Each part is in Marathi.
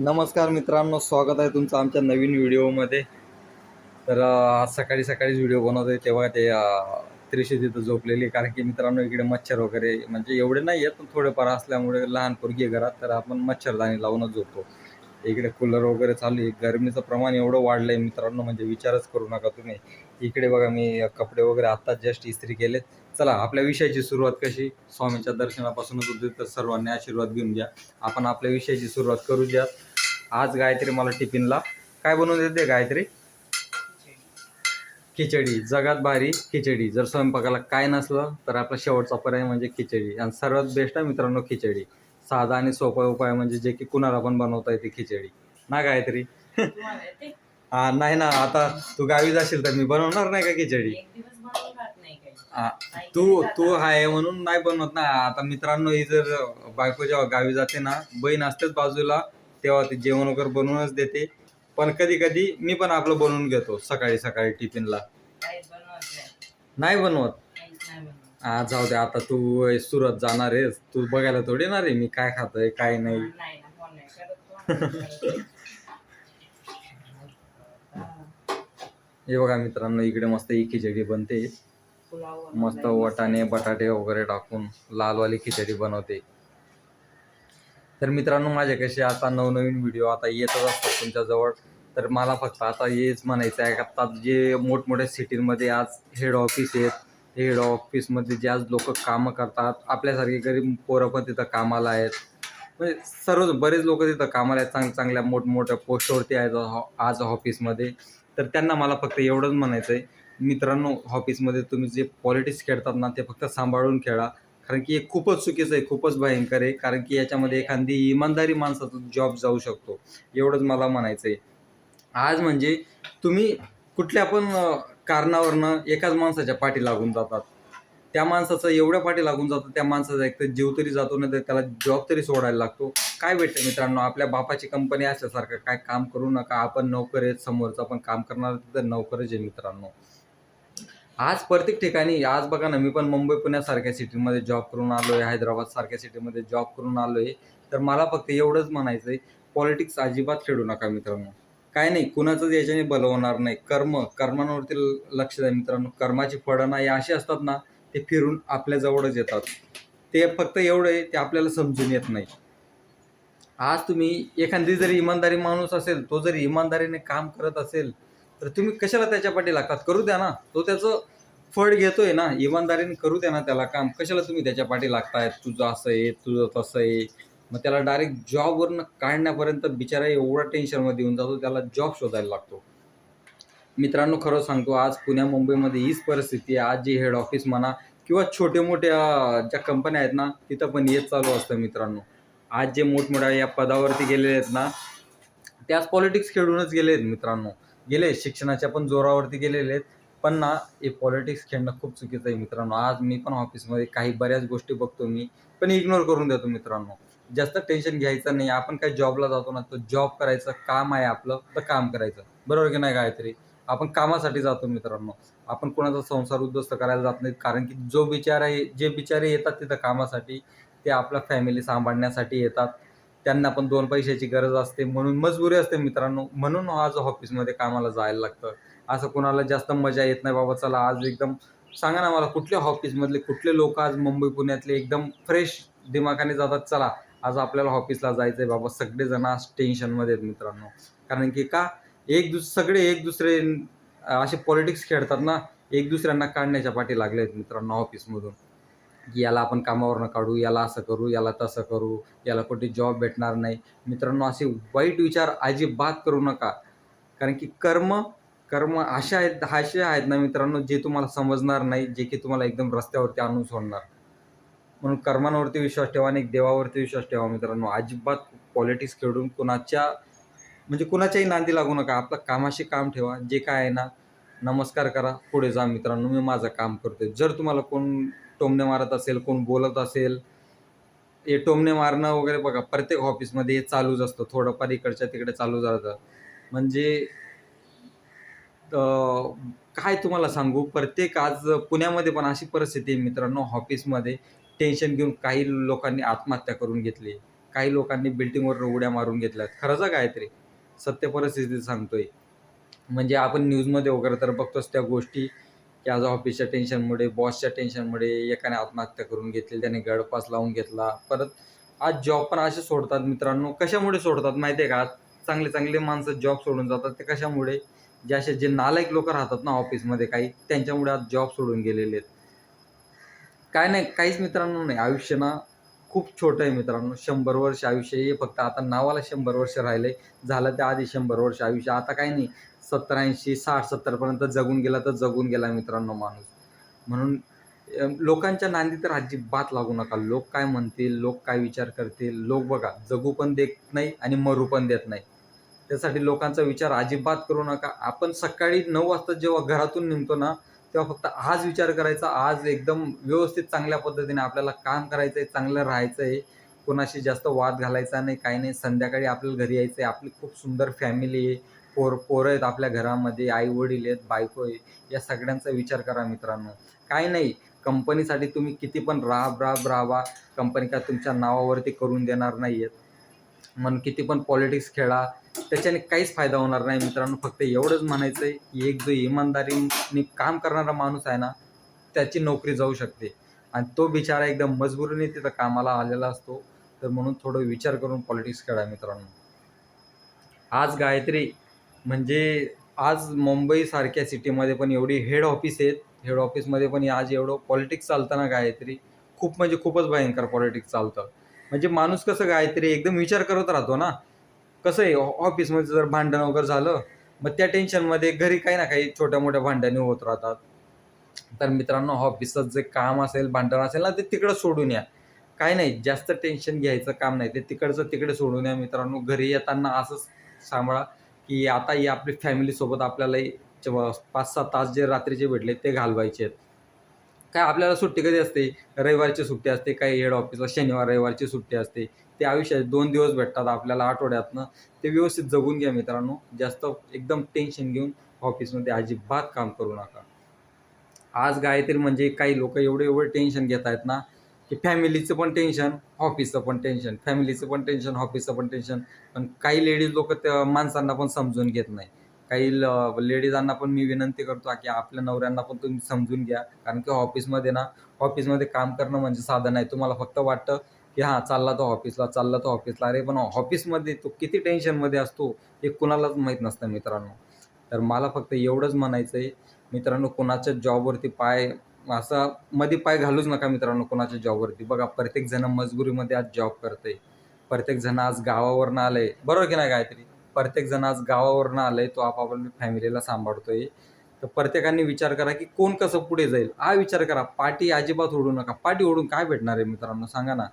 नमस्कार मित्रांनो स्वागत आहे तुमचं आमच्या नवीन व्हिडिओमध्ये. तर आज सकाळी सकाळीच व्हिडिओ बनवतोय तेव्हा ते अं, त्रिशी तिथं झोपलेली कारण की मित्रांनो इकडे मच्छर वगैरे म्हणजे एवढे नाही आहेत पण थोडेफार असल्यामुळे लहान पोरगी घरात तर आपण मच्छरदाणी लावूनच झोपतो. इकडे कूलर वगैरे चालू आहे. गरमीचं प्रमाण एवढं वाढलं आहे मित्रांनो म्हणजे विचारच करू नका तुम्ही. इकडे बघा मी कपडे वगैरे आत्ताच जस्ट इस्त्री केलेत. चला आपल्या विषयाची सुरुवात कशी? स्वामीच्या दर्शनापासूनच होती तर सर्वांनी आशीर्वाद घेऊन घ्या. आपण आपल्या विषयाची सुरुवात करू द्या आज गायत्री मला टिफिनला. काय बनवून देते गायत्री? खिचडी. जगात भारी खिचडी. जर स्वयंपाकाला काय नसलं तर आपला शेवटचा पर्याय म्हणजे खिचडी. आणि सर्वात बेस्ट आहे मित्रांनो खिचडी. साधा आणि सोपा उपाय म्हणजे जे की कुणाला पण बनवता येते खिचडी. ना गायत्री? हा नाही ना. आता तू गावी जाशील तर मी बनवणार नाही का खिचडी? तू तू. आहे म्हणून नाही बनवत ना. आता मित्रांनो ही जर बायको जेव्हा गावी जाते ना बहीण असतेच बाजूला. तेव्हा ती जेवण वगैरे बनवूनच देते. पण कधी कधी मी पण आपलं बनवून घेतो सकाळी सकाळी टिफिनला. नाही. बनवत. हा जाऊ दे आता तू सुरत जाणार आहेस. तू बघायला थोडी येणार आहे मी काय खातोय काय नाही. ना. हा, बघा मित्रांनो इकडे मस्त ही खिचडी बनते. मस्त वटाणे बटाटे वगैरे टाकून लालवाली खिचडी बनवते. तर मित्रांनो माझे कसे आता नवनवीन व्हिडिओ आता येतच असतात तुमच्याजवळ. तर मला फक्त आता हेच म्हणायचं आहे का आता जे मोठमोठ्या सिटीमध्ये आज हेड ऑफिस आहेत हेड ऑफिसमध्ये जे आज लोक कामं करतात आपल्यासारखे गरीब पोरं पण तिथं कामाला आहेत. म्हणजे सर्व बरेच लोक तिथं कामाला आहेत चांग चांगल्या मोठमोठ्या पोस्टवरती आहेत आज ऑफिसमध्ये तर त्यांना मला फक्त एवढंच म्हणायचं आहे मित्रांनो ऑफिसमध्ये तुम्ही जे पॉलिटिक्स खेळतात ना ते फक्त सांभाळून खेळा. कारण की हे खूपच चुकीचं आहे खूपच भयंकर आहे. कारण की याच्यामध्ये एखादी इमानदारी माणसाचा जॉब जाऊ शकतो. एवढंच मला म्हणायचं आहे आज म्हणजे तुम्ही कुठल्या पण कारणावरनं एकाच माणसाच्या पाठी लागून जातात. त्या माणसाचं एवढ्या पाठी लागून जातं त्या माणसाचा एक तर जीव तरी जातो नाही तर त्याला जॉब तरी सोडायला लागतो. काय भेटतं मित्रांनो? आपल्या बापाची कंपनी असल्यासारखं काय काम करू नका. आपण नोकर आहेत समोरचं आपण काम करणार तिथं नोकरच आहे मित्रांनो. आज प्रत्येक ठिकाणी आज बघा ना मी पण मुंबई पुण्यासारख्या सिटीमध्ये जॉब करून आलो आहे हैदराबाद सारख्या सिटीमध्ये जॉब करून आलो आहे तर मला फक्त एवढंच म्हणायचं आहे पॉलिटिक्स अजिबात खेळू नका मित्रांनो. काय नाही कुणाचंच याच्याने बलवणार नाही. कर्म कर्मांवरती लक्ष द्या मित्रांनो. कर्माची फळं नाही अशी असतात ना ते फिरून आपल्याजवळच येतात. ते फक्त एवढं आहे ते आपल्याला समजून येत नाही. आज तुम्ही एखादी जरी इमानदारी माणूस असेल तो जर इमानदारीने काम करत असेल तर तुम्ही कशाला त्याच्या पाठी लागतात करू द्या ना. तो त्याचं फळ घेतोय ना. इमानदारीने करू द्या ना त्याला काम. कशाला तुम्ही त्याच्या पाठी लागतायत? तुझं असं आहे तुझं तसं आहे. मग त्याला डायरेक्ट जॉबवरनं काढण्यापर्यंत बिचारा एवढा टेन्शनमध्ये येऊन जातो त्याला जॉब शोधायला लागतो. मित्रांनो खरं सांगतो आज पुण्या मुंबईमध्ये हीच परिस्थिती आहे. आज जे हेड ऑफिस म्हणा किंवा छोटे मोठ्या ज्या कंपन्या आहेत ना तिथं पण हेच चालू असतं मित्रांनो. आज जे मोठमोठ्या या पदावरती गेलेले आहेत ना त्याच पॉलिटिक्स खेळूनच गेले आहेत मित्रांनो. गेले शिक्षणाच्या पण जोरावरती गेलेले आहेत. पण ना हे पॉलिटिक्स खेळणं खूप चुकीचं आहे मित्रांनो. आज मी पण ऑफिसमध्ये काही बऱ्याच गोष्टी बघतो मी पण इग्नोर करून देतो मित्रांनो. जास्त टेन्शन घ्यायचं नाही. आपण काय जॉबला जातो ना तो जॉब करायचं काम आहे आपलं तर काम करायचं. बरोबर की नाही गायत्री? आपण कामासाठी जातो मित्रांनो. आपण कोणाचा संसार उद्ध्वस्त करायला जात नाही कारण की जो बिचारा जे बिचारे येतात तिथं कामासाठी ते आपल्या फॅमिली सांभाळण्यासाठी येतात. त्यांना पण दोन पैशाची गरज असते म्हणून मजबुरी असते मित्रांनो. म्हणून आज ऑफिसमध्ये कामाला जायला लागतं. असं कोणाला जास्त मजा येत नाही बाबा चला आज एकदम सांगा ना मला कुठल्या ऑफिसमधले कुठले लोक आज मुंबई पुण्यातले एकदम फ्रेश दिमाखाने जातात चला आज आपल्याला ऑफिसला जायचं आहे बाबा. सगळेजण आज टेन्शनमध्ये आहेत मित्रांनो. कारण की का एक दुस सगळे एक दुसरे असे पॉलिटिक्स खेळतात ना एक दुसऱ्यांना काढण्याच्या पाठी लागले आहेत मित्रांनो ऑफिसमधून. की याला आपण कामावरनं काढू याला असं करू याला तसं करू याला कुठे जॉब भेटणार नाही. मित्रांनो असे वाईट विचार अजिबात करू नका. कारण की कर्म कर्म असे आहेत असे आहेत ना मित्रांनो जे तुम्हाला समजणार नाही जे की तुम्हाला एकदम रस्त्यावरती आणून सोडणार. म्हणून कर्मांवरती विश्वास ठेवा आणि देवावरती विश्वास ठेवा मित्रांनो. अजिबात पॉलिटिक्स खेळून कुणाच्या म्हणजे कुणाच्याही नांदी लागू नका. आपलं कामाशी काम ठेवा. जे काय आहे ना नमस्कार करा. पुढे जा मित्रांनो. मी माझं काम करतोय. जर तुम्हाला कोण टोमणे मारत असेल कोण बोलत असेल. हे टोमणे मारणं वगैरे बघा प्रत्येक ऑफिसमध्ये हे चालूच असतं थोडंफार इकडच्या तिकडे चालू जातं म्हणजे काय तुम्हाला सांगू? प्रत्येक आज पुण्यामध्ये पण अशी परिस्थिती आहे मित्रांनो ऑफिसमध्ये टेन्शन घेऊन काही लोकांनी आत्महत्या करून घेतली. काही लोकांनी बिल्डिंगवर उड्या मारून घेतल्यात. खरंच काय तरी सत्य परिस्थिती सांगतोय. म्हणजे आपण न्यूजमध्ये वगैरे तर बघतोच त्या गोष्टी. की आज ऑफिसच्या टेन्शनमुळे बॉसच्या टेन्शनमुळे एकाने आत्महत्या करून घेतली त्याने गळपास लावून घेतला. परत आज जॉब पण असे सोडतात मित्रांनो. कशामुळे सोडतात माहिती आहे का? आज चांगले चांगले माणसं जॉब सोडून जातात. ते कशामुळे? जे असे जे नालायक लोक राहतात ना ऑफिसमध्ये काही त्यांच्यामुळे आज जॉब सोडून गेलेले आहेत. काय नाही काहीच मित्रांनो नाही. आयुष्य ना खूप छोटं आहे मित्रांनो. शंभर वर्ष आयुष्य हे फक्त आता नावाला शंभर वर्ष राहिले झालं त्या आधी शंभर वर्ष आयुष्य. आता काही नाही. सत्तर ऐंशी साठ सत्तरपर्यंत जगून गेला तर जगून गेला मित्रांनो माणूस. म्हणून लोकांच्या नांदी तर अजिबात लागू नका. लोक काय म्हणतील लोक काय विचार करतील लोक बघा जगू पण देत नाही आणि मरू पण देत नाही. त्यासाठी लोकांचा विचार अजिबात करू नका. आपण सकाळी नऊ वाजता जेव्हा घरातून निघतो ना तेव्हा फक्त आज विचार करायचा. आज एकदम व्यवस्थित चांगल्या पद्धतीने आपल्याला काम करायचं आहे चांगलं राहायचं आहे कोणाशी जास्त वाद घालायचा नाही काही नाही. संध्याकाळी आपल्याला घरी यायचं आहे आपली खूप सुंदर फॅमिली आहे. पोर पोरं आहेत आपल्या घरामध्ये. आई वडील आहेत बायको आहे. या सगळ्यांचा विचार करा मित्रांनो. काही नाही. कंपनीसाठी तुम्ही किती पण राब राब राहा कंपनी काय तुमच्या नावावरती करून देणार नाही आहेत म्हणून किती पण पॉलिटिक्स खेळा. त्याच्याने काहीच फायदा होणार नाही मित्रांनो. फक्त एवढंच म्हणायचं आहे की एक जो इमानदारीने काम करणारा माणूस आहे ना त्याची नोकरी जाऊ शकते. आणि तो बिचारा एकदम मजबुरीने तिथं कामाला आलेला असतो. तर म्हणून थोडं विचार करून पॉलिटिक्स खेळा मित्रांनो. आज गायत्री म्हणजे आज मुंबईसारख्या सिटीमध्ये पण एवढी हेड ऑफिस आहेत. हेड ऑफिसमध्ये पण आज एवढं पॉलिटिक्स चालतं ना गायत्री खूप म्हणजे खूपच भयंकर पॉलिटिक्स चालतं. म्हणजे माणूस कसं गायत्री एकदम विचार करत राहतो ना. कसं आहे ऑफिसमध्ये जर भांडण वगैरे झालं मग त्या टेन्शनमध्ये घरी काही ना काही छोट्या मोठ्या भांडणे होत राहतात. तर मित्रांनो ऑफिसचं जे काम असेल भांडण असेल ना ते तिकडं सोडून या. काय नाही जास्त टेन्शन घ्यायचं काम नाही. ते तिकडचं तिकडे सोडून या मित्रांनो. घरी येताना असंच सांभाळा की आता ही आपली फॅमिलीसोबत आपल्याला पाच सहा तास जे रात्रीचे भेटले ते घालवायचे आहेत. काय आपल्याला सुट्टी कधी असते? रविवारची सुट्टी असते काही हेड ऑफिसला शनिवार रविवारची सुट्टी असते. ते आयुष्यात दोन दिवस भेटतात आपल्याला आठवड्यातनं. ते व्यवस्थित जगून घ्या मित्रांनो. जास्त एकदम टेन्शन घेऊन ऑफिसमध्ये अजिबात काम करू नका. आज गायत्री म्हणजे काही लोक एवढे एवढे टेन्शन घेत आहेत ना की फॅमिलीचं पण टेन्शन ऑफिसचं पण टेन्शन फॅमिलीचं पण टेन्शन ऑफिसचं पण टेन्शन पण काही लेडीज लोक त्या माणसांना पण समजून घेत नाही. काही लेडीजांना पण मी विनंती करतो की आपल्या नवऱ्यांना पण तुम्ही समजून घ्या. कारण की ऑफिसमध्ये ना ऑफिसमध्ये काम करणं म्हणजे साधन आहे. तुम्हाला फक्त वाटतं की हां चालला तो ऑफिसला चालला तो ऑफिसला. अरे पण ऑफिसमध्ये तो किती टेन्शनमध्ये असतो हे कुणालाच माहीत नसतं मित्रांनो. तर मला फक्त एवढंच म्हणायचं आहे मित्रांनो कोणाच्या जॉबवरती पाय असा मध्ये पाय घालूच नका मित्रांनो कोणाच्या जॉबवरती. बघा प्रत्येक जण मजबुरीमध्ये आज जॉब करते प्रत्येक जण आज गावावरनं आलंय. बरोबर की नाही काहीतरी प्रत्येक जण आज गावावरनं आलंय तो आपापल्या फॅमिलीला सांभाळतोय. तर प्रत्येकाने विचार करा की कोण कसं पुढे जाईल. हा विचार करा. पाठी अजिबात ओढू नका. पाठी ओढून काय भेटणार आहे मित्रांनो? सांगा ना.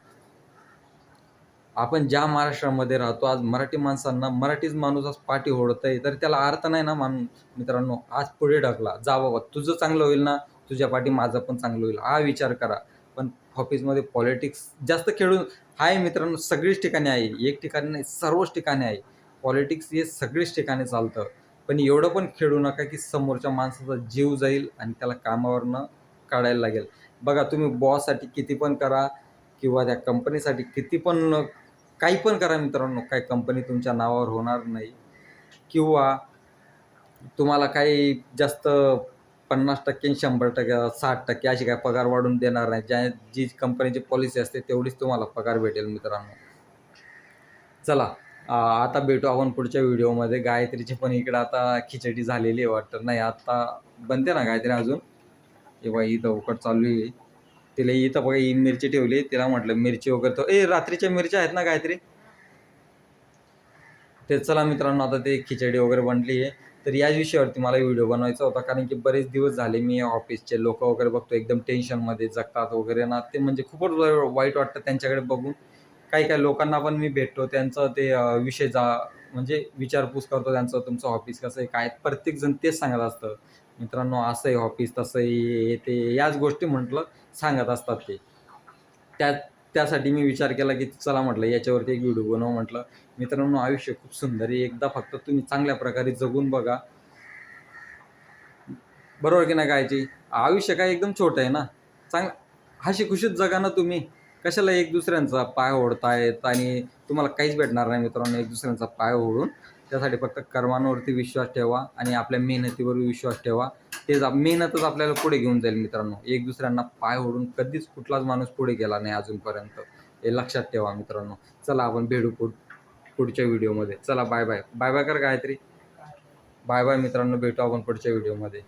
आपण ज्या महाराष्ट्रामध्ये राहतो आज मराठी माणसांना मराठीच माणूस आज पाठी ओढत आहे तर त्याला अर्थ नाही ना माणूस मित्रांनो आज पुढे ढकला. जा बाबा तुझं चांगलं होईल ना? तुझ्या पाठी माझं पण चांगलं होईल. हा विचार करा. पण ऑफिसमध्ये पॉलिटिक्स जास्त खेळून आहे मित्रांनो सगळीच ठिकाणी आहे. एक ठिकाणी नाही सर्वच ठिकाणी आहे. पॉलिटिक्स हे सगळेच ठिकाणी चालतं. पण एवढं पण खेळू नका की समोरच्या माणसाचा जीव जाईल आणि त्याला कामावरनं काढायला लागेल. बघा तुम्ही बॉससाठी किती पण करा किंवा त्या कंपनीसाठी किती पण काही पण करा मित्रांनो काही कंपनी तुमच्या नावावर होणार नाही. किंवा तुम्हाला काही जास्त पन्नास टक्के आणि शंभर टक्के साठ टक्के अशी काय पगार वाढून देणार नाही. ज्या जी कंपनीची पॉलिसी असते तेवढीच तुम्हाला पगार भेटेल मित्रांनो. चला. आता भेटू आपण पुढच्या व्हिडिओमध्ये. गायत्रीची पण इकडं आता खिचडी झालेली आहे वाटतं. नाही आता बनते ना गायत्री अजून. किंवा इथं उकट चालू आहे. तिला इथं बघा ही मिरची ठेवली तिला म्हटलं मिरची वगैरे तर ए रात्रीच्या मिरच्या आहेत ना गायत्री? ते चला मित्रांनो आता ते खिचडी वगैरे बनली आहे. तर याच विषयावरती मला व्हिडिओ बनवायचा होता. कारण की बरेच दिवस झाले मी ऑफिसचे लोक वगैरे बघतो एकदम टेन्शनमध्ये जगतात वगैरे ना. ते म्हणजे खूपच वाईट वाटतं त्यांच्याकडे बघून. काही काही लोकांना पण मी भेटतो. त्यांचं ते विषय जा म्हणजे विचारपूस करतो त्यांचं तुमचं ऑफिस कसं आहे काय प्रत्येक जण तेच सांगत असतं. मित्रांनो असं आहे ऑफिस तसं आहे हे ते याच गोष्टी म्हटलं सांगत असतात ते. त्या त्यासाठी मी विचार केला की चला म्हटलं याच्यावरती एक व्हिडिओ बनव म्हटलं. मित्रांनो आयुष्य खूप सुंदर आहे. एकदा फक्त तुम्ही चांगल्या प्रकारे जगून बघा. बरोबर की नाही कायची आयुष्य काय एकदम छोटं आहे ना? चांग हशी खुशीत जगा ना तुम्ही. कशाला एक दुसऱ्यांचा पाय ओढतायत आणि तुम्हाला काहीच भेटणार नाही मित्रांनो एक दुसऱ्यांचा पाय ओढून. त्यासाठी फक्त कर्मांवरती विश्वास ठेवा आणि आपल्या मेहनतीवर विश्वास ठेवा. तेच मेहनतच आपल्याला पुढे घेऊन जाईल मित्रांनो. एक दुसऱ्यांना पाय ओढून कधीच कुठलाच माणूस पुढे गेला नाही अजूनपर्यंत. हे लक्षात ठेवा मित्रांनो. चला आपण भेटू पुढ पुढच्या व्हिडिओमध्ये. चला बाय बाय. बाय बाय कर गायत्री बाय बाय मित्रांनो भेटू आपण पुढच्या व्हिडिओमध्ये.